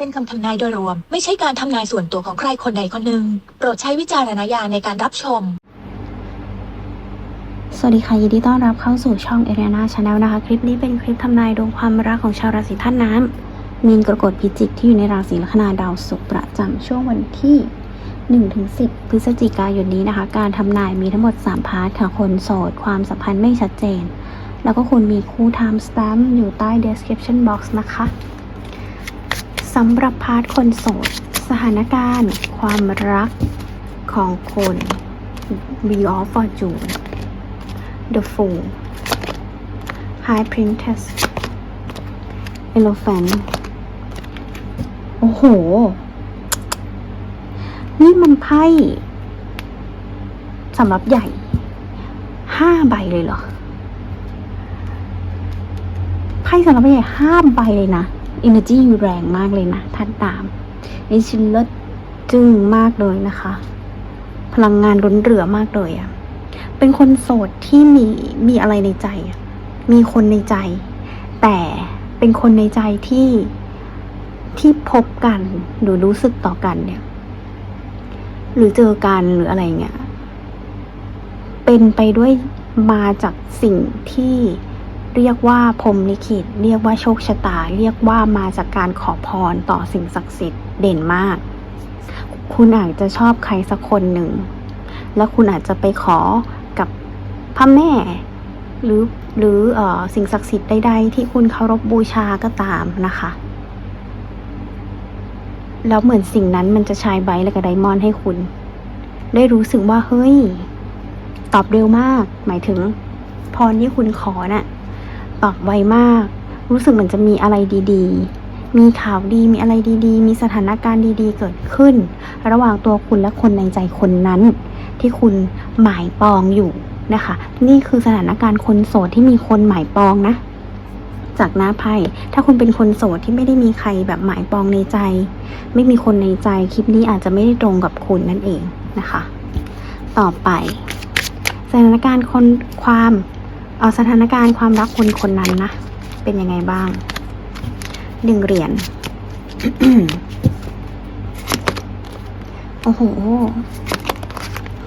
เป็นคำทำนายโดยรวม ไม่ใช่การทำนายส่วนตัวของใครคนใดคนหนึ่ง โปรดใช้วิจารณญาณในการรับชมสวัสดีค่ะยินดีต้อนรับเข้าสู่ช่องเอเรียนาชาแนลนะคะ คลิปนี้เป็นคลิปทำนายดวงความรักของชาวราศีธาตุน้ำมีนกรกฎพิจิกที่อยู่ในราศีลัคนาดาวศุกร์ประจำช่วงวันที่1-10 พฤศจิกายนนี้นะคะ การทำนายมีทั้งหมด 3 พาร์ทค่ะ คนโสด ความสัมพันธ์ไม่ชัดเจน แล้วก็คุณมีคู่ time stamp อยู่ใต้ description box นะคะ สำหรับพาร์ทคนโสด สถานการณ์ ความรักของคน Wheel of Fortune The Fool High Princess Elephant โอ้โห นี่มันไพ่สำหรับใหญ่ห้าใบเลยเหรอ ไพ่สำหรับใหญ่ห้าใบเลยนะ Energy แรงมากเลยนะท่านตาม นี่ชินเลิศจึ้งมากเลยนะคะ พลังงานล้นเหลือมากเลยอะเป็นคนโสดที่มีมีอะไรในใจ มีคนในใจ แต่เป็นคนในใจที่ที่พบกันหรือรู้สึกต่อกันเนี่ย หรือเจอกันหรืออะไรเงี้ย เป็นไปด้วยมาจากสิ่งที่ เรียกว่าพรมลิขิต เรียกว่าโชคชะตา เรียกว่ามาจากการขอพรต่อสิ่งศักดิ์สิทธิ์เด่นมาก คุณอาจจะชอบใครสักคนหนึ่ง แล้วคุณอาจจะไปขอกับพระแม่ หรือหรือออสิ่งศักดิ์สิทธิ์ใดๆที่คุณเคารพบูชาก็ตามนะคะ แล้วเหมือนสิ่งนั้นมันจะใชายไบต์และกับไดมอนให้คุณ ได้รู้สึกว่าเฮ้ย ตอบเร็วมาก หมายถึงพรที่คุณขอน่ะ ตอบไวมาก รู้สึกเหมือนจะมีอะไรดีๆ มีข่าวดีมีอะไรดีๆ มีสถานการณ์ดีๆ เกิดขึ้น ระหว่างตัวคุณและคนในใจคนนั้น ที่คุณหมายปองอยู่นะคะ นี่คือสถานการณ์คนโสดที่มีคนหมายปองนะ จากหน้าไพ่ถ้าคุณเป็นคนโสดที่ไม่ได้มีใครแบบหมายปองในใจ ไม่มีคนในใจคลิปนี้อาจจะไม่ได้ตรงกับคุณนั่นเองนะคะ ต่อไปสถานการณ์คนความ เอาสถานการณ์ความรักคนคนนั้นนะ เป็นยังไงบ้างหนึ่งเหรียญโอ้โห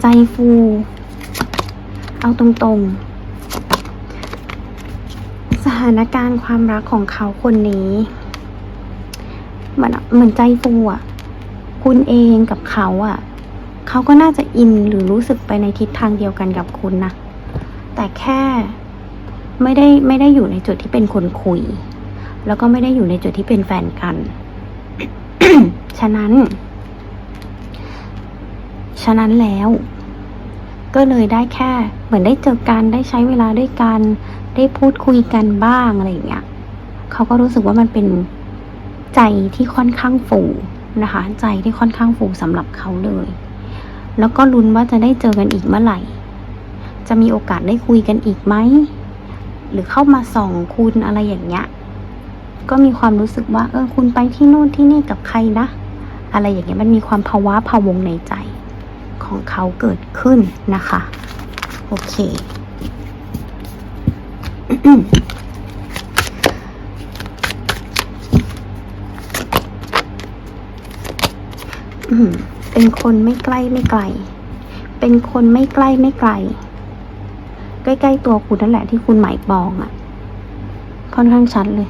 ใจฟู เอาตรงๆ สถานการณ์ความรักของเขาคนนี้เหมือนเหมือนใจฟูอะ คุณเองกับเขาอะ เขาก็น่าจะอินหรือรู้สึกไปในทิศทางเดียวกันกับคุณนะ แต่แค่ ไม่ได้ไม่ได้อยู่ในจุดที่เป็นคนคุย แล้วก็ไม่ได้อยู่ในจุดที่เป็นแฟนกัน ฉะนั้น ฉะนั้นแล้ว ก็เลยได้แค่ เหมือนได้เจอกันได้ใช้เวลาด้วยกัน ได้พูดคุยกันบ้างอะไรอย่างเงี้ยเขาก็รู้สึกว่ามันเป็นใจที่ค่อนข้างฟูนะคะ ใจที่ค่อนข้างฟูสำหรับเขาเลย แล้วก็ลุ้นว่าจะได้เจอกันอีกเมื่อไหร่ จะมีโอกาสได้คุยกันอีกไหม หรือเข้ามาส่องคุณอะไรอย่างเงี้ย ก็มีความรู้สึกว่า เออ คุณไปที่โน่นที่นี่กับใครนะ อะไรอย่างเงี้ยมันมีความภาวะพะวงในใจของเขาเกิดขึ้นนะคะ โอเคเป็นคนไม่ใกล้ไม่ไกล เป็นคนไม่ใกล้ไม่ไกล ใกล้ ๆ ตัวคุณนั่นแหละที่คุณหมายปองอะ่ะ ค่อนข้างชัดเลย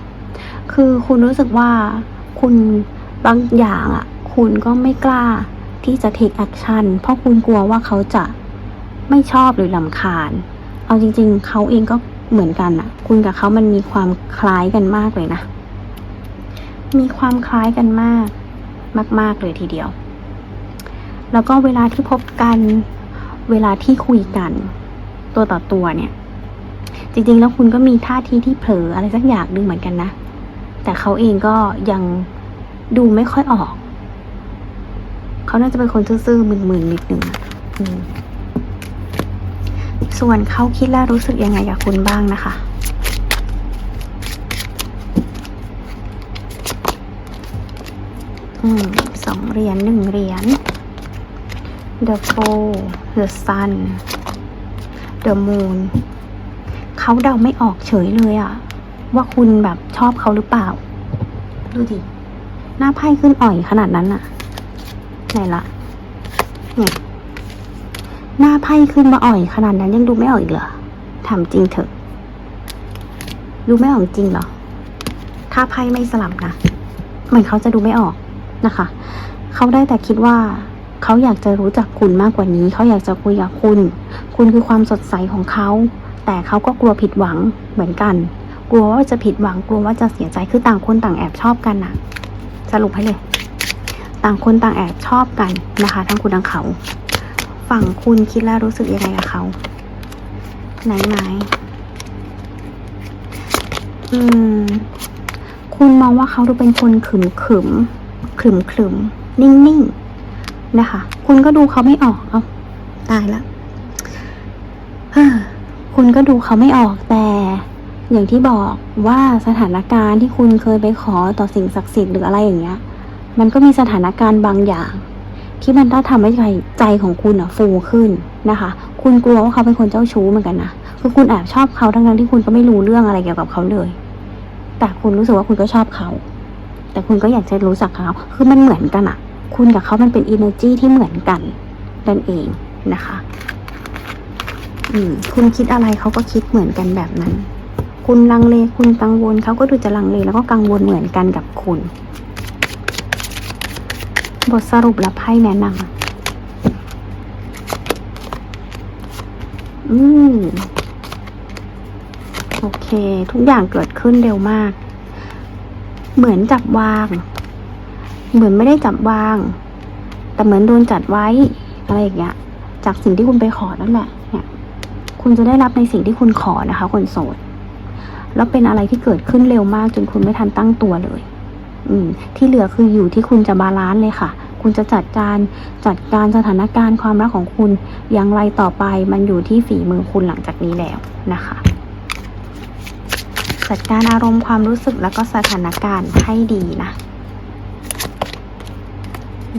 คือคุณรู้สึกว่าคุณบางอย่างอะ่ะ คุณก็ไม่กล้าที่จะ take action เพราะคุณกลัวว่าเขาจะไม่ชอบหรือลำคาญ เอาจริง ๆ เขาเองก็เหมือนกันอะ่ะ คุณกับเขามันมีความคล้ายกันมากเลยนะ มีความคล้ายกันมาก มาก ๆ เลยทีเดียว แล้วก็เวลาที่พบกัน เวลาที่คุยกัน ตัวต่อตัวเนี่ย จริง ๆ แล้วคุณก็มีท่าทีที่เผลออะไรสักอย่างหนึ่งเหมือนกันนะ แต่เขาเองก็ยังดูไม่ค่อยออก เขาน่าจะเป็นคนซื่อๆมึนๆนิดนึงส่วนเขาคิดและรู้สึกยังไงกับคุณบ้างนะคะอืมสองเหรียญหนึ่งเหรียญ The Fool The Sun The Moon เขาเดาไม่ออกเฉยเลยอะว่าคุณแบบชอบเขาหรือเปล่า ดูดิ หน้าไพ่ขึ้นอ่อยขนาดนั้นอะไหนละเนี่ยหน้าไพ่ขึ้นมาอ่อยขนาดนั้นยังดูไม่ออกอีกเหรอถามจริงเถอะ ดูไม่ออกจริงเหรอ ถ้าไพ่ไม่สลับนะเหมือนเขาจะดูไม่ออกนะคะ เขาได้แต่คิดว่า เขาอยากจะรู้จักคุณมากกว่านี้ เขาอยากจะคุยกับคุณ คุณคือความสดใสของเขา แต่เขาก็กลัวผิดหวังเหมือนกัน กลัวว่าจะผิดหวัง กลัวว่าจะเสียใจ คือต่างคนต่างแอบชอบกันนะสรุปให้เลย ต่างคนต่างแอบชอบกันนะคะ ทั้งคุณทั้งเขา ฝั่งคุณคิดแล้วรู้สึกยังไงกับเขา ไหนไหนอืม คุณมองว่าเขาดูเป็นคนขึมขึมขึมขึมนิ่งนิ่งๆนะคะ คุณก็ดูเขาไม่ออก เอาตายละเฮ้อ คุณก็ดูเขาไม่ออกแต่ อย่างที่บอกว่าสถานการณ์ที่คุณเคยไปขอต่อสิ่งศักดิ์สิทธิ์หรืออะไรอย่างเงี้ย มันก็มีสถานการณ์บางอย่าง ที่มันถ้าทำให้ใจใจของคุณอะฟูขึ้นนะคะ คุณกลัวว่าเขาเป็นคนเจ้าชู้เหมือนกันนะคือคุณแอบชอบเขาทั้งนั้นที่คุณก็ไม่รู้เรื่องอะไรเกี่ยวกับเขาเลย แต่คุณรู้สึกว่าคุณก็ชอบเขา แต่คุณก็อยากจะรู้จักเขาคือมันเหมือนกันอะคุณกับเขามันเป็นอินเนอร์จีที่เหมือนกันนั่นเองนะคะ คุณคิดอะไรเขาก็คิดเหมือนกันแบบนั้น คุณลังเลคุณกังวลเขาก็ดูจะลังเลแล้วก็กังวลเหมือนกันกับคุณ บทสรุปและไพ่แนะนำอืมโอเค ทุกอย่างเกิดขึ้นเร็วมาก เหมือนจับวาง เหมือนไม่ได้จับวาง แต่เหมือนโดนจัดไว้ อะไรอย่างเงี้ย จากสิ่งที่คุณไปขอนั่นแหละ คุณจะได้รับในสิ่งที่คุณขอนะคะ คนโสด แล้วเป็นอะไรที่เกิดขึ้นเร็วมากจนคุณไม่ทันตั้งตัวเลย อืม ที่เหลือคืออยู่ที่คุณจะบาลานซ์เลยค่ะ คุณจะจัดการจัดการสถานการณ์ความรักของคุณอย่างไรต่อไป มันอยู่ที่ฝีมือคุณหลังจากนี้แล้วนะคะ จัดการอารมณ์ความรู้สึกแล้วก็สถานการณ์ให้ดีนะ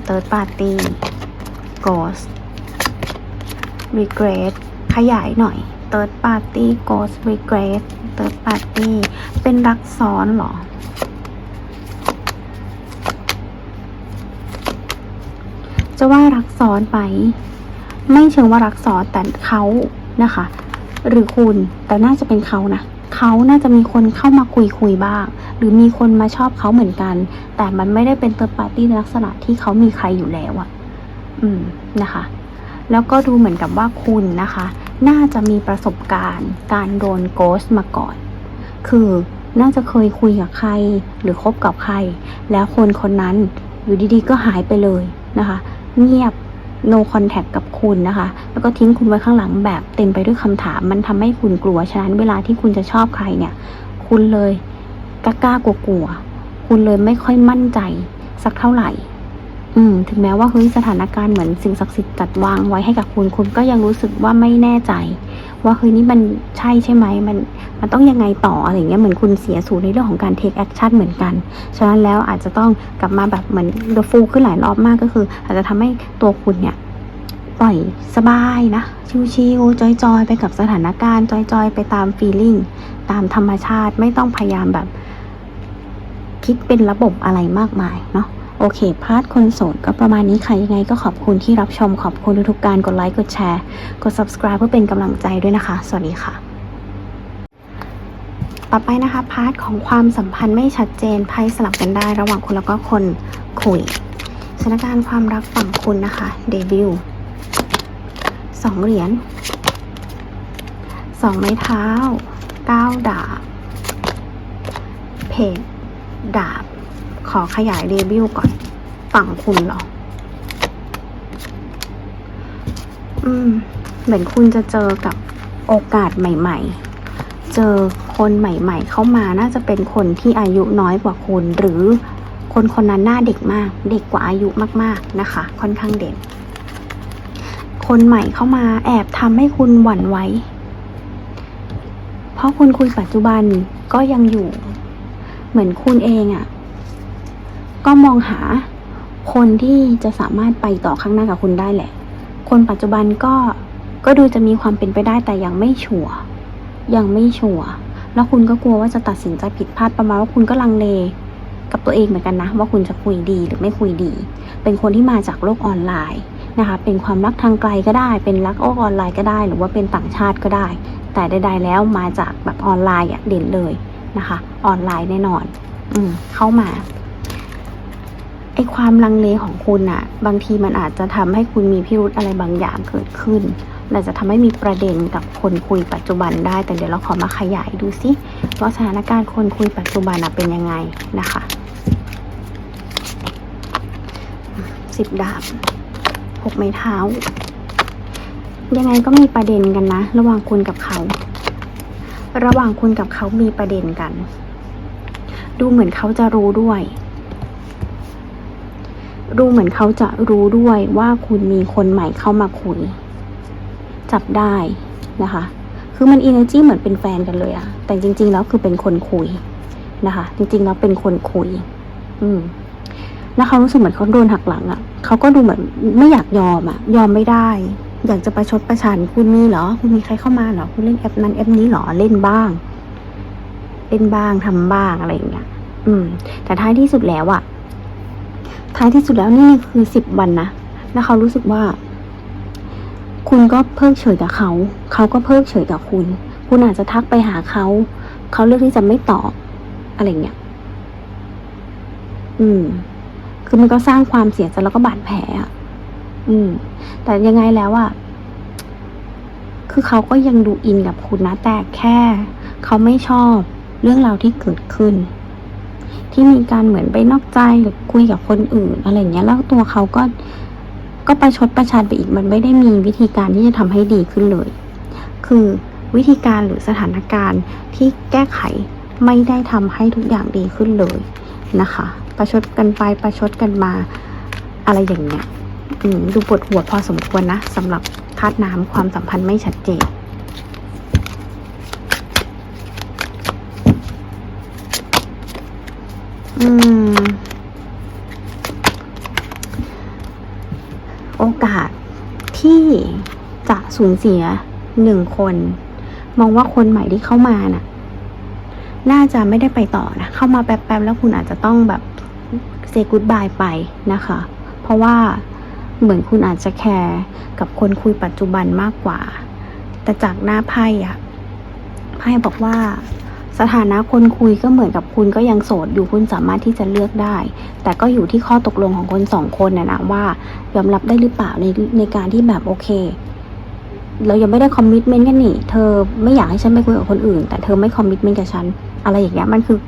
Third Party Ghost Regret ขยายหน่อย Third Party Ghost Regret Third Party เป็นรักซ้อนเหรอ จะว่ารักซ้อนไปไม่เชิงว่ารักซ้อนแต่เขานะคะ หรือคุณแต่น่าจะเป็นเขานะเขาน่าจะมีคนเข้ามาคุยคุยบ้าง หรือมีคนมาชอบเขาเหมือนกัน แต่มันไม่ได้เป็นเตอร์ปาร์ตี้ในลักษณะที่เขามีใครอยู่แล้วอะอืมนะคะ แล้วก็ดูเหมือนกับว่าคุณนะคะ น่าจะมีประสบการณ์การโดนโกสมาก่อน คือน่าจะเคยคุยกับใครหรือคบกับใคร แล้วคนคนนั้นอยู่ดีๆก็หายไปเลยนะคะ เงียบ no contact กับคุณนะคะ แล้วก็ทิ้งคุณไว้ข้างหลังแบบเต็มไปด้วยคำถาม มันทำให้คุณกลัว ฉะนั้นเวลาที่คุณจะชอบใครเนี่ย คุณเลยกล้ากลัวกลัวๆคุณเลยไม่ค่อยมั่นใจสักเท่าไหร่ อืมถึงแม้ว่าเฮ้ยสถานการณ์เหมือนสิ่งศักดิ์สิทธิ์จัดวางไว้ให้กับคุณคุณก็ยังรู้สึกว่าไม่แน่ใจ ว่าเฮ้ยนี่มันใช่ใช่ไหมมันมันต้องยังไงต่ออะไรเงี้ยเหมือนคุณเสียสูตรในเรื่องของการ take action เหมือนกัน ฉะนั้นแล้วอาจจะต้องกลับมาแบบเหมือน the full ขึ้นหลายรอบมากก็คือ อาจจะทำให้ตัวคุณเนี่ยปล่อยสบายนะ ชิวๆจอยๆ ไปกับสถานการณ์จอยๆ ไปตาม feeling ตามธรรมชาติไม่ต้องพยายามแบบ คิดเป็นระบบอะไรมากมายเนาะ โอเคพาร์ทคนโสดก็ประมาณนี้ค่ะยังไงก็ขอบคุณที่รับชมขอบคุณทุกๆการกดไลค์กดแชร์ กด subscribe เพื่อเป็นกำลังใจด้วยนะคะ สวัสดีค่ะ ต่อไปนะคะพาร์ทของความสัมพันธ์ไม่ชัดเจนไพ่สลับกันได้ ระหว่างคุณแล้วก็คนคุยสถานการณ์ความรักฝั่งคุณนะคะเดบิวสองเหรียญสองไม้เท้าเก้าดาบเพจดาบ อขยายเดบิวก่อน ฝั่งคุณหรอ อืม เหมือนคุณจะเจอกับโอกาสใหม่ ๆ เจอคนใหม่ ๆ เข้ามาน่าจะเป็นคนที่อายุน้อยกว่าคุณ หรือคนคนนั้นหน้าเด็กมาก เด็กกว่าอายุมากๆนะคะ ค่อนข้างเด่น คนใหม่เข้ามาแอบทำให้คุณหวั่นไหวเพราะคนคุยปัจจุบันก็ยังอยู่ เหมือนคุณเองอะ่ะ ก็มองหาคนที่จะสามารถไปต่อข้างหน้ากับคุณได้แหละ คนปัจจุบันก็ก็ดูจะมีความเป็นไปได้แต่ยังไม่ชัวร์ยังไม่ชัวร์แล้วคุณก็กลัวว่าจะตัดสินใจผิดพลาดประมาณว่าคุณก็ลังเลกับตัวเองเหมือนกันนะ ว่าคุณจะคุยดีหรือไม่คุยดี เป็นคนที่มาจากโลกออนไลน์นะคะ เป็นความรักทางไกลก็ได้ เป็นรักโลกออนไลน์ก็ได้ หรือว่าเป็นต่างชาติก็ได้ แต่ใดๆแล้วมาจากแบบออนไลน์อะเด่นเลยนะคะ ออนไลน์แน่นอน อืมเข้ามา ไอความลังเลของคุณอะบางทีมันอาจจะทำให้คุณมีพิรุธอะไรบางอย่างเกิดขึ้นอาจจะทำให้มีประเด็นกับคนคุยปัจจุบันได้ แต่เดี๋ยวเราขอมาขยายดูซิว่าสถานการณ์คนคุยปัจจุบันเป็นยังไงนะคะสิบดาบหกไม้เท้า ยังไงก็มีประเด็นกันนะ ระหว่างคุณกับเขา ระหว่างคุณกับเขามีประเด็นกัน ดูเหมือนเขาจะรู้ด้วย ดูเหมือนเขาจะรู้ด้วยว่าคุณมีคนใหม่เข้ามาคุย จับได้นะคะ คือมันอินเนอร์จีเหมือนเป็นแฟนกันเลยอะแต่จริง ๆ แล้วคือเป็นคนคุยนะคะ จริง ๆ แล้วเป็นคนคุย อืมแล้วเขารู้สึกเหมือนเขาโดนหักหลังอะเขาก็ดูเหมือนไม่อยากยอมอะยอมไม่ได้ อยากจะประชดประชันคุณมีเหรอ คุณมีใครเข้ามาเหรอ คุณเล่นแอปนั้นแอปนี้เหรอ เล่นบ้าง เล่นบ้างทำบ้างอะไรอย่างเงี้ย อืม แต่ท้ายที่สุดแล้วอะ ท้ายที่สุดแล้วนี่คือสิบวันนะแล้วเขารู้สึกว่า คุณก็เพิกเฉยกับเขา เขาก็เพิกเฉยกับคุณ คุณอาจจะทักไปหาเขา เขาเลือกที่จะไม่ตอบอะไรเงี้ย อืม คือมันก็สร้างความเสียใจแล้วก็บาดแผลอะ อืม แต่ยังไงแล้วอะ คือเขาก็ยังดูอินกับคุณนะ แต่แค่ เขาไม่ชอบเรื่องราวที่เกิดขึ้น ที่มีการเหมือนไปนอกใจหรือคุยกับคนอื่นอะไรเงี้ยแล้วตัวเขาก็ก็ประชดประชันไปอีกมันไม่ได้มีวิธีการที่จะทำให้ดีขึ้นเลย คือวิธีการหรือสถานการณ์ที่แก้ไขไม่ได้ทำให้ทุกอย่างดีขึ้นเลยนะคะ ประชดกันไปประชดกันมาอะไรอย่างเงี้ยอืมดูปวดหัวพอสมควรนะสำหรับธาตุน้ำความสัมพันธ์ไม่ชัดเจน อืม โอกาสที่จะสูญเสียหนึ่งคน มองว่าคนใหม่ที่เข้ามาน่ะ น่าจะไม่ได้ไปต่อนะ เข้ามาแป๊บๆแล้วคุณอาจจะต้องแบบเซกูดบายไปนะคะ เพราะว่าเหมือนคุณอาจจะแคร์กับคนคุยปัจจุบันมากกว่า แต่จากหน้าไพ่อะไพ่บอกว่า สถานะคนคุยก็เหมือนกับคุณก็ยังโสดอยู่คุณสามารถที่จะเลือกได้ แต่ก็อยู่ที่ข้อตกลงของคนสองคนนะนะว่ายอมรับได้หรือเปล่าในในการที่แบบโอเค เรายังไม่ได้คอมมิชเมนต์กันนี่ เธอไม่อยากให้ฉันไปคุยกับคนอื่น แต่เธอไม่คอมมิชเมนต์กับฉัน อะไรอย่างเงี้ยมันคือ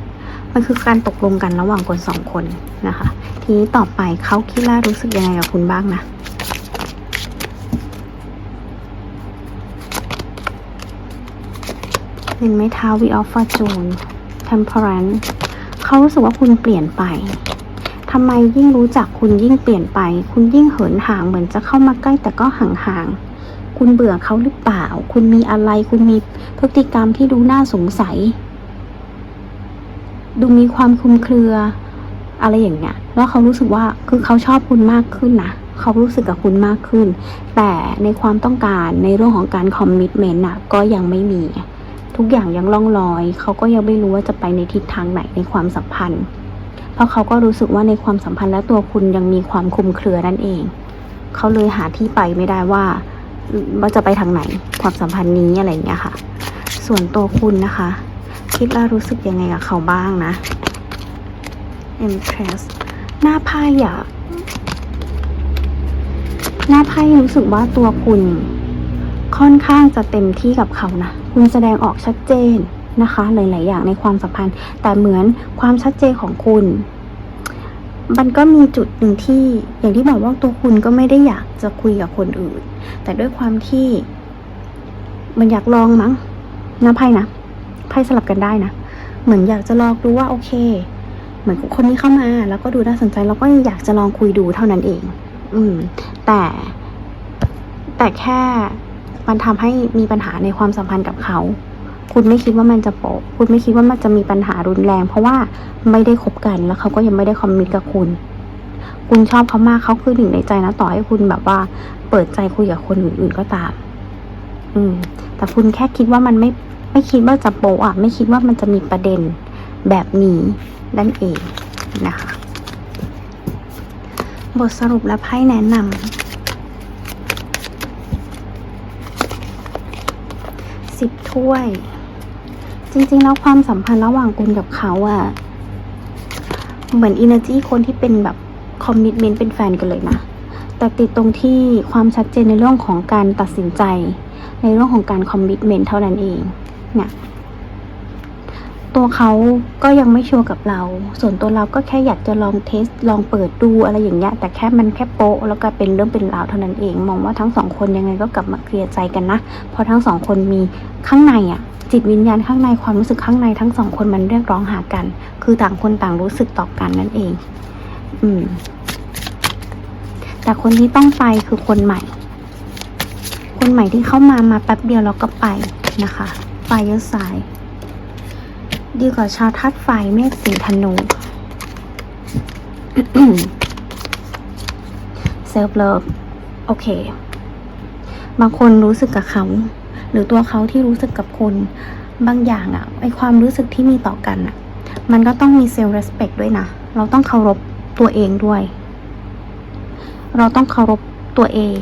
มันคือการตกลงกันระหว่างคนสองคนนะคะ ทีนี้ต่อไปเขาคิดว่ารู้สึกยังไงกับคุณบ้างนะ เป็นไม้เท้า We of Fortune Temperance เขารู้สึกว่าคุณเปลี่ยนไปทำไมยิ่งรู้จักคุณยิ่งเปลี่ยนไป คุณยิ่งเหินห่างเหมือนจะเข้ามาใกล้แต่ก็ห่างๆคุณเบื่อเขาหรือเปล่า คุณมีอะไร คุณมีพฤติกรรมที่ดูน่าสงสัย ดูมีความคลุมเครือ อะไรอย่างเงี้ย แล้วเขารู้สึกว่าคือเขาชอบคุณมากขึ้นนะเขารู้สึกกับคุณมากขึ้น แต่ในความต้องการในเรื่องของการคอมมิชเมนต์น่ะก็ยังไม่มี ทุกอย่างยังล่องลอย เขาก็ยังไม่รู้ว่าจะไปในทิศทางไหนในความสัมพันธ์ เพราะเขาก็รู้สึกว่าในความสัมพันธ์และตัวคุณยังมีความคลุมเครือนั่นเอง เขาเลยหาที่ไปไม่ได้ว่าว่าจะไปทางไหน ความสัมพันธ์นี้อะไรอย่างเงี้ยค่ะ ส่วนตัวคุณนะคะ คิดว่ารู้สึกยังไงกับเขาบ้างนะ Empress หน้าไพ่อะหน้าไพ่รู้สึกว่าตัวคุณค่อนข้างจะเต็มที่กับเขานะ คุณแสดงออกชัดเจนนะคะ หลาย ๆ อย่างในความสัมพันธ์ แต่เหมือนความชัดเจนของคุณ มันก็มีจุดหนึ่งที่อย่างที่บอกว่าตัวคุณก็ไม่ได้อยากจะคุยกับคนอื่น แต่ด้วยความที่มันอยากลองมั้งน้าไพ่นะไพ่สลับกันได้นะเหมือนอยากจะลองดูว่าโอเค เหมือนคนนี้เข้ามา แล้วก็ดูน่าสนใจแล้วก็อยากจะลองคุยดูเท่านั้นเอง อืม แต่แต่แค่ มันทำให้มีปัญหาในความสัมพันธ์กับเขา คุณไม่คิดว่ามันจะโปะคุณไม่คิดว่ามันจะมีปัญหารุนแรง เพราะว่าไม่ได้คบกันแล้วเขาก็ยังไม่ได้คอมมิตกับคุณ คุณชอบเขามากเขาคือหนึ่งในใจนะต่อให้คุณแบบว่า เปิดใจคุยกับคนอื่นๆก็ตาม อืม แต่คุณแค่คิดว่ามันไม่ไม่คิดว่าจะโปะอะ ไม่คิดว่ามันจะมีประเด็นแบบนี้นั่นเองนะคะ บทสรุปและไพ่แนะนำ สิบถ้วย จริงๆ แล้วความสัมพันธ์ระหว่างคุณกับเขาอะเหมือนอินเนอร์จีคนที่เป็นแบบคอมมิชเมนต์เป็นแฟนกันเลยนะ แต่ติดตรงที่ความชัดเจนในเรื่องของการตัดสินใจ ในเรื่องของการคอมมิชเมนต์เท่านั้นเองเนี่ย ตัวเขาก็ยังไม่ชัวร์กับเรา ส่วนตัวเราก็แค่อยากจะลองเทสลองเปิดดูอะไรอย่างเงี้ย แต่แค่มันแค่โป๊ะแล้วก็เป็นเรื่องเป็นราวเท่านั้นเอง มองว่าทั้งสองคนยังไงก็กลับมาเคลียร์ใจกันนะ เพราะทั้งสองคนมีข้างในอะจิตวิญญาณข้างในความรู้สึกข้างในทั้งสองคนมันเรียกร้องหากัน คือต่างคนต่างรู้สึกต่อกันนั่นเอง อืม แต่คนที่ต้องไปคือคนใหม่ คนใหม่ที่เข้ามามาแป๊บเดียวแล้วก็ไปนะคะไฟเยอะสาย ดีกว่าชาวทัดไฟเมษสีธนูเซลฟ์เลิฟโอเค บางคนรู้สึกกับเขา หรือตัวเขาที่รู้สึกกับคุณบางอย่างอะไอความรู้สึกที่มีต่อกันอะมันก็ต้องมีเซลล์ respect ด้วยนะ เราต้องเคารพตัวเองด้วย เราต้องเคารพตัวเอง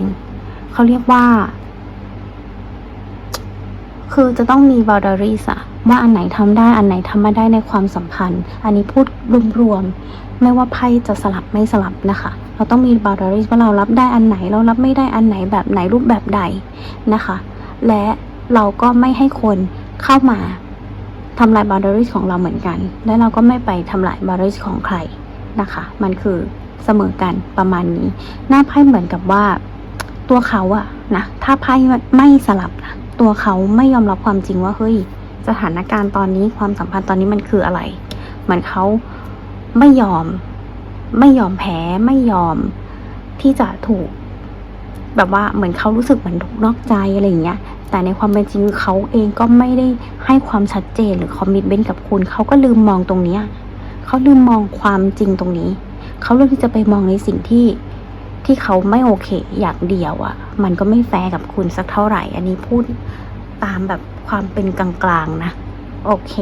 เขาเรียกว่า คือจะต้องมี boundaries อะ ว่าอันไหนทำได้อันไหนทำไม่ได้ในความสัมพันธ์ อันนี้พูดรวมๆไม่ว่าไพ่จะสลับไม่สลับนะคะ เราต้องมี boundaries ว่าเรารับได้อันไหนเรารับไม่ได้อันไหนแบบไหนรูปแบบใดนะคะ และเราก็ไม่ให้คนเข้ามาทำลาย boundaries ของเราเหมือนกัน และเราก็ไม่ไปทำลาย boundaries ของใครนะคะ มันคือเสมอกันประมาณนี้ หน้าไพ่เหมือนกับว่าตัวเขาอะนะถ้าไพ่ไม่สลับนะตัวเขาไม่ยอมรับความจริงว่าเฮ้ย สถานการณ์ตอนนี้ความสัมพันธ์ตอนนี้มันคืออะไร เหมือนเขาไม่ยอม ไม่ยอมแพ้ไม่ยอมที่จะถูก แบบว่าเหมือนเขารู้สึกเหมือนถูกนอกใจอะไรอย่างเงี้ย แต่ในความเป็นจริงเขาเองก็ไม่ได้ให้ความชัดเจนหรือคอมมิชเมนต์กับคุณเขาก็ลืมมองตรงเนี้ยเขาลืมมองความจริงตรงนี้เขาเลือกที่จะไปมองในสิ่งที่ที่เขาไม่โอเค อย่างเดียวอะ่ะ มันก็ไม่แฟร์กับคุณสักเท่าไหร่ อันนี้พูด ตามแบบความเป็นกลางๆนะ โอเค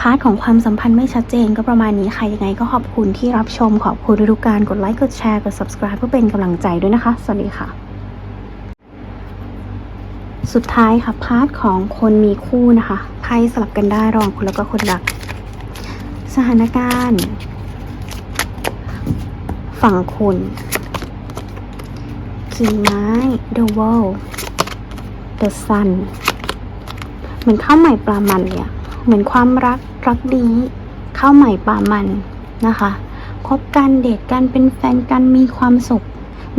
พาร์ทของความสัมพันธ์ไม่ชัดเจนก็ประมาณนี้ค่ะยังไงก็ขอบคุณที่รับชม ขอบคุณทุกการกดไลค์กดแชร์กด subscribe เพื่อเป็นกำลังใจด้วยนะคะ สวัสดีค่ะ สุดท้ายค่ะพาร์ทของคนมีคู่นะคะไพ่สลับกันได้ระหว่างคุณแล้วก็คนรัก สถานการณ์ ฝั่งคุณกิ่งไม้ the world the sun เหมือนข้าวใหม่ปลามันเลยอะเหมือนความรักรักดีข้าวใหม่ปลามันนะคะคบกันเดทกันเป็นแฟนกันมีความสุข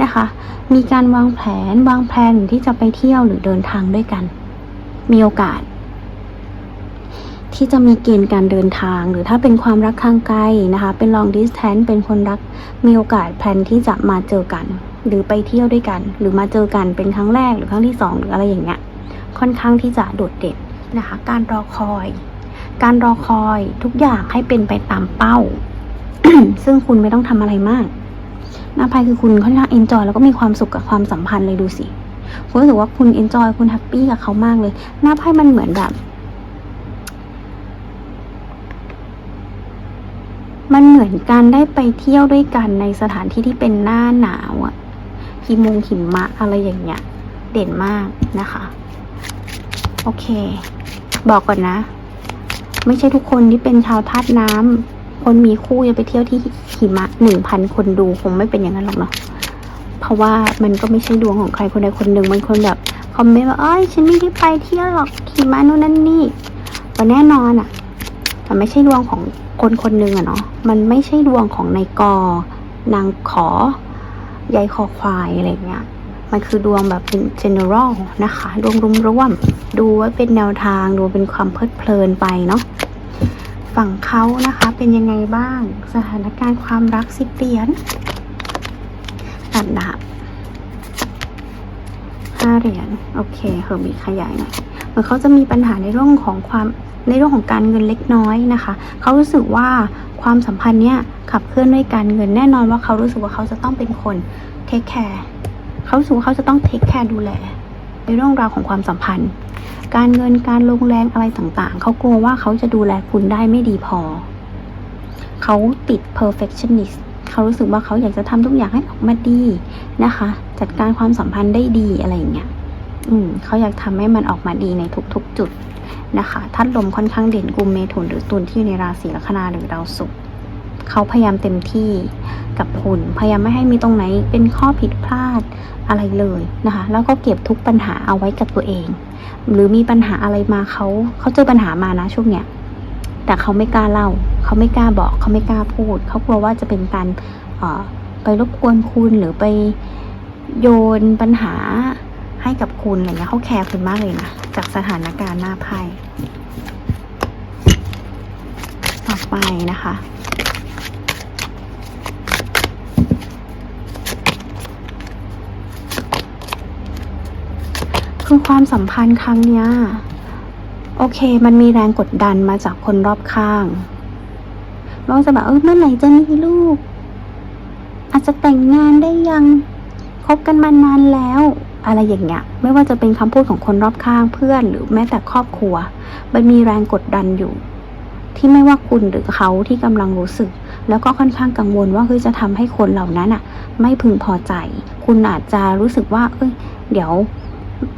นะคะ มีการวางแผนวางแผนที่จะไปเที่ยวหรือเดินทางด้วยกัน มีโอกาส ที่จะมีเกณฑ์การเดินทาง หรือถ้าเป็นความรักทางไกลนะคะ เป็น long distance เป็นคนรักมีโอกาสแพลนที่จะมาเจอกัน หรือไปเที่ยวด้วยกัน หรือมาเจอกันเป็นครั้งแรกหรือครั้งที่สองหรืออะไรอย่างเงี้ยค่อนข้างที่จะโดดเด่นนะคะ การรอคอย การรอคอยทุกอย่างให้เป็นไปตามเป้า ซึ่งคุณไม่ต้องทำอะไรมากหน้าไพ่คือคุณค่อนข้างเอนจอยแล้วก็มีความสุขกับความสัมพันธ์เลยดูสิคุณรู้สึกว่าคุณเอนจอยคุณแฮปปี้กับเขามากเลย หน้าไพ่มันเหมือนแบบ มันเหมือนการได้ไปเที่ยวด้วยกันในสถานที่ที่เป็นหน้าหนาวอะ หิมงหิมะอะไรอย่างเงี้ย เด่นมากนะคะ โอเค บอกก่อนนะ ไม่ใช่ทุกคนที่เป็นชาวธาตุน้ำคนมีคู่จะไปเที่ยวที่หิมะหนึ่งพันคนดูคงไม่เป็นอย่างนั้นหรอกเนาะเพราะว่ามันก็ไม่ใช่ดวงของใครคนใดคนหนึ่งบางคนแบบคอมเมนต์ว่าเอ้ยฉันไม่ได้ไปเที่ยวหรอกหิมะนู่นนั่นนี่แต่แน่นอนอะมันไม่ใช่ดวงของคนคนหนึ่งอะเนาะมันไม่ใช่ดวงของนายกอนางขอ ยายคอควายอะไรเงี้ย มันคือดวงแบบเป็น general นะคะ ดวงรวมๆ ดูไว้เป็นแนวทาง ดูเป็นความเพลิดเพลินไปเนาะ ฝั่งเขานะคะ เป็นยังไงบ้าง สถานการณ์ความรักสิบเหรียญตัดดาบห้าเหรียญ โอเคเฮอร์มีขยายหน่อย เหมือนเขาจะมีปัญหาในเรื่องของความ ในเรื่องของการเงินเล็กน้อยนะคะ เขารู้สึกว่าความสัมพันธ์เนี้ยขับเคลื่อนด้วยการเงินแน่นอนว่าเขารู้สึกว่าเขาจะต้องเป็นคนเทคแคร์เขารู้สึกว่าเขาจะต้องเทคแคร์ดูแลในเรื่องราวของความสัมพันธ์ การเงินการลงแรงอะไรต่างๆ เขากลัวว่าเขาจะดูแลคุณได้ไม่ดีพอ เขาติด perfectionist เขารู้สึกว่าเขาอยากจะทำทุกอย่างให้ออกมาดีนะคะ จัดการความสัมพันธ์ได้ดีอะไรอย่างเงี้ย อืมเขาอยากทำให้มันออกมาดีในทุกๆจุด นะคะธาตุลมค่อนข้างเด่นกลุ่มเมถุนหรือตุลที่อยู่ในราศีลัคนาหรือดาวศุกร์เขาพยายามเต็มที่กับคุณพยายามไม่ให้มีตรงไหนเป็นข้อผิดพลาดอะไรเลยนะคะ แล้วก็เก็บทุกปัญหาเอาไว้กับตัวเอง หรือมีปัญหาอะไรมาเขาเขาเจอปัญหามานะช่วงเนี้ยแต่เขาไม่กล้าเล่า เขาไม่กล้าบอก เขาไม่กล้าพูด เขากลัวว่าจะเป็นการไปรบกวนคุณหรือไปโยนปัญหา ให้กับคุณอะไรเงี้ยเขาแคร์คุณมากเลยนะจากสถานการณ์หน้าไพ่ต่อไปนะคะคือความสัมพันธ์ครั้งเนี้ยโอเค มันมีแรงกดดันมาจากคนรอบข้างเราจะแบบเออเมื่อไหร่จะมีลูก อาจจะแต่งงานได้ยังคบกันมานานแล้ว อะไรอย่างเงี้ยไม่ว่าจะเป็นคำพูดของคนรอบข้างเพื่อนหรือแม้แต่ครอบครัว มันมีแรงกดดันอยู่ ที่ไม่ว่าคุณหรือเขาที่กำลังรู้สึก แล้วก็ค่อนข้างกังวลว่าเฮ้ยจะทำให้คนเหล่านั้นอะ ไม่พึงพอใจ คุณอาจจะรู้สึกว่า เอ้ย เดี๋ยว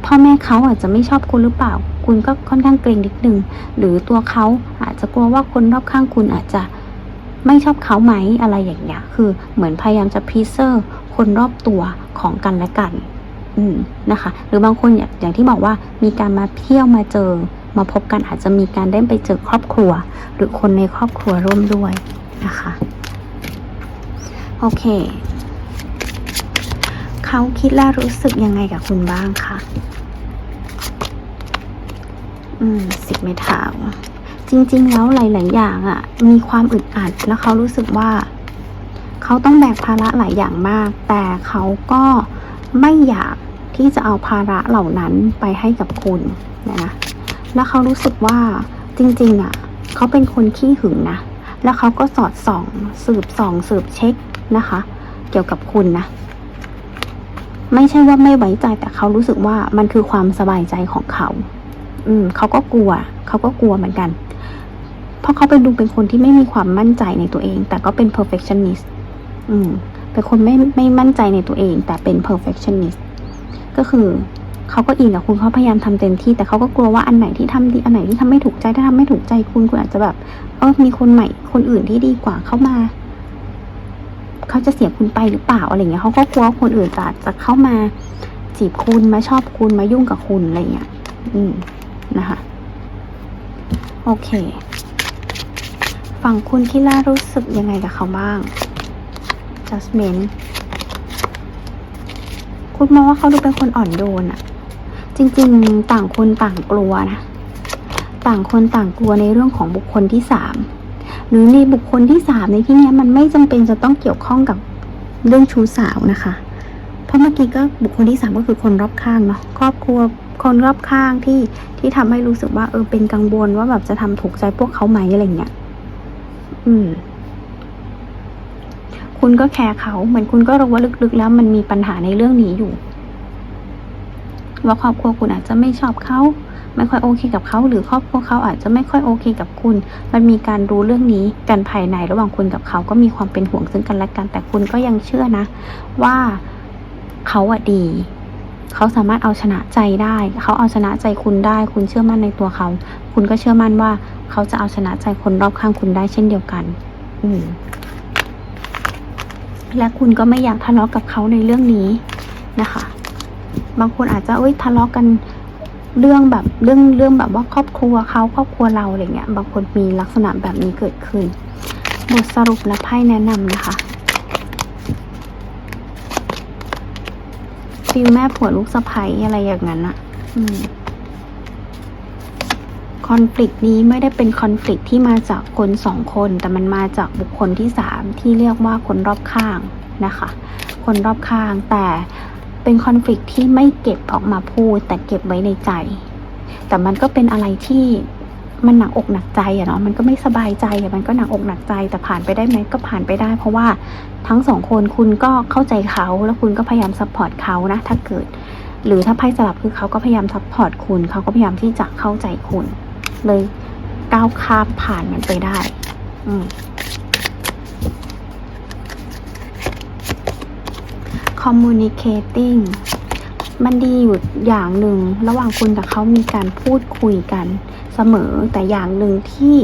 พ่อแม่เขาอาจจะไม่ชอบคุณหรือเปล่า คุณก็ค่อนข้างเกรงนิดนึงหรือตัวเขาอาจจะกลัวว่าคนรอบข้างคุณอาจจะไม่ชอบเขาไหมอะไรอย่างเงี้ย คือเหมือนพยายามจะพีเซอร์คนรอบตัวของกันและกัน อืมนะคะ หรือบางคนอย่างอย่างที่บอกว่ามีการมาเที่ยวมาเจอ มาพบกันอาจจะมีการได้ไปเจอครอบครัว หรือคนในครอบครัวร่วมด้วยนะคะโอเคเขาคิดและรู้สึกยังไงกับคุณบ้างคะอืมสิบไม้เท้าจริง ๆ แล้วหลาย ๆ อย่างอะ่ะ มีความอึดอัดแล้วเขารู้สึกว่าเขาต้องแบกภาระหลายอย่างมาก แต่เขาก็ไม่อยาก ที่จะเอาภาระเหล่านั้นไปให้กับคุณนะแล้วเขารู้สึกว่าจริงๆอะเขาเป็นคนขี้หึงนะ แล้วเขาก็สอดส่อง สืบส่อง สืบเช็คนะคะ เกี่ยวกับคุณนะ ไม่ใช่ว่าไม่ไว้ใจแต่เขารู้สึกว่ามันคือความสบายใจของเขา อืมเขาก็กลัว เขาก็กลัวเหมือนกัน เพราะเขาเป็นดูเป็นคนที่ไม่มีความมั่นใจในตัวเอง แต่ก็เป็น perfectionist อืมเป็นคนไม่ไม่มั่นใจในตัวเอง แต่เป็น perfectionist ก็คือเขาก็อินกับคุณเขาพยายามทำเต็มที่ แต่เขาก็กลัวว่าอันไหนที่ทำดีอันไหนที่ทำไม่ถูกใจถ้าทำไม่ถูกใจคุณคุณอาจจะแบบเออมีคนใหม่ คนอื่นที่ดีกว่าเข้ามาเขาจะเสียคุณไปหรือเปล่าอะไรเงี้ยเขาก็กลัวคนอื่นจะจะเข้ามาจีบคุณมาชอบคุณมายุ่งกับคุณอะไรเงี้ยอืมนะคะโอเคฝั่งคุณคิล่ารู้สึกยังไงกับเขาบ้าง Jasmine คุณมองว่าเขาดูเป็นคนอ่อนโยนอะจริงๆ ต่างคนต่างกลัวนะ ต่างคนต่างกลัวในเรื่องของบุคคลที่สามหรือในบุคคลที่สามในที่นี้มันไม่จำเป็นจะต้องเกี่ยวข้องกับเรื่องชู้สาวนะคะ เพราะเมื่อกี้ก็บุคคลที่สามก็คือคนรอบข้างเนาะครอบครัวคนรอบข้างที่ที่ทำให้รู้สึกว่าเออเป็นกังวลว่าแบบจะทำถูกใจพวกเขาไหมอะไรเงี้ยอืม คุณก็แคร์เขา เหมือนคุณก็รู้ว่าลึกๆ แล้วมันมีปัญหาในเรื่องนี้อยู่ ว่าครอบครัวคุณอาจจะไม่ชอบเขาไม่ค่อยโอเคกับเขา หรือครอบครัวเขาอาจจะไม่ค่อยโอเคกับคุณ มันมีการรู้เรื่องนี้กันภายในระหว่างคุณกับเขาก็มีความเป็นห่วงซึ่งกันและกัน แต่คุณก็ยังเชื่อนะ ว่าเขาอะดี เขาสามารถเอาชนะใจได้ เขาเอาชนะใจคุณได้ คุณเชื่อมั่นในตัวเขา คุณก็เชื่อมั่นว่า เขาจะเอาชนะใจคนรอบข้างคุณได้เช่นเดียวกัน อืม และคุณก็ไม่อยากทะเลาะกับเขาในเรื่องนี้นะคะ บางคนอาจจะเอ้ยทะเลาะกันเรื่องแบบเรื่องเรื่องแบบว่าครอบครัวเขาครอบครัวเราอะไรเงี้ย บางคนมีลักษณะแบบนี้เกิดขึ้น บทสรุปและไพ่แนะนำนะคะฟิลแม่ผัวลูกสะใภ้อะไรอย่างนั้นอะอืม คอน FLICT นี้ไม่ได้เป็นคอน FLICT ที่มาจากคนสองคน แต่มันมาจากบุคคลที่สามที่เรียกว่าคนรอบข้างนะคะ คนรอบข้างแต่เป็นคอน FLICT ที่ไม่เก็บออกมาพูด แต่เก็บไว้ในใจ แต่มันก็เป็นอะไรที่มันหนักอกหนักใจอะเนาะมันก็ไม่สบายใจอะมันก็หนักอกหนักใจแต่ผ่านไปได้ไหมก็ผ่านไปได้ เพราะว่าทั้งสองคนคุณก็เข้าใจเขาแล้วคุณก็พยายามซัพพอร์ตเขานะถ้าเกิด หรือถ้าไพ่สลับคือเขาก็พยายามซัพพอร์ตคุณเขาก็พยายามที่จะเข้าใจคุณ เลยก้าวข้ามผ่านมันไปได้ อืมคอมมูนิเคติ้งมันดีอยู่อย่างหนึ่ง ระหว่างคุณกับเขามีการพูดคุยกันเสมอ แต่อย่างหนึ่งที่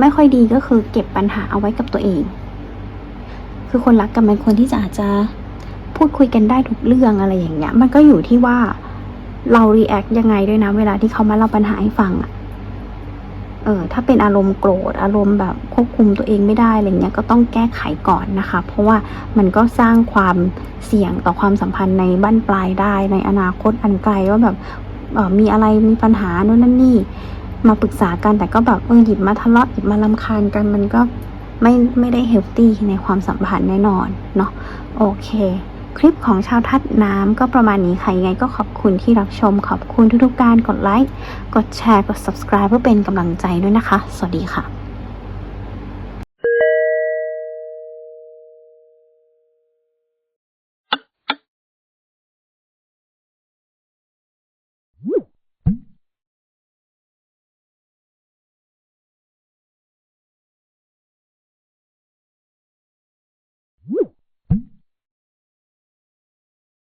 ไม่ค่อยดีก็คือเก็บปัญหาเอาไว้กับตัวเอง คือคนรักกันเป็นคนที่จะอาจจะพูดคุยกันได้ทุกเรื่องอะไรอย่างเงี้ย มันก็อยู่ที่ว่าเรา react ยังไงด้วยนะ เวลาที่เขามาเล่าปัญหาให้ฟังอะ เออถ้าเป็นอารมณ์โกรธอารมณ์แบบควบคุมตัวเองไม่ได้อะไรเงี้ยก็ต้องแก้ไขก่อนนะคะ เพราะว่ามันก็สร้างความเสี่ยงต่อความสัมพันธ์ในบั้นปลายได้ในอนาคตอันไกลว่าแบบเออมีอะไรมีปัญหาโน่นนั่นนี่มาปรึกษากันแต่ก็แบบเออหยิบมาทะเลาะหยิบมาลำคาญกันมันก็ไม่ไม่ได้เฮลตี้ในความสัมพันธ์แน่นอนเนาะโอเค คลิปของชาวทัดน้ำก็ประมาณนี้ค่ะ ยังไงก็ขอบคุณที่รับชม ขอบคุณทุกๆการกดไลค์ กดแชร์ กด subscribe เพื่อเป็นกำลังใจด้วยนะคะ สวัสดีค่ะ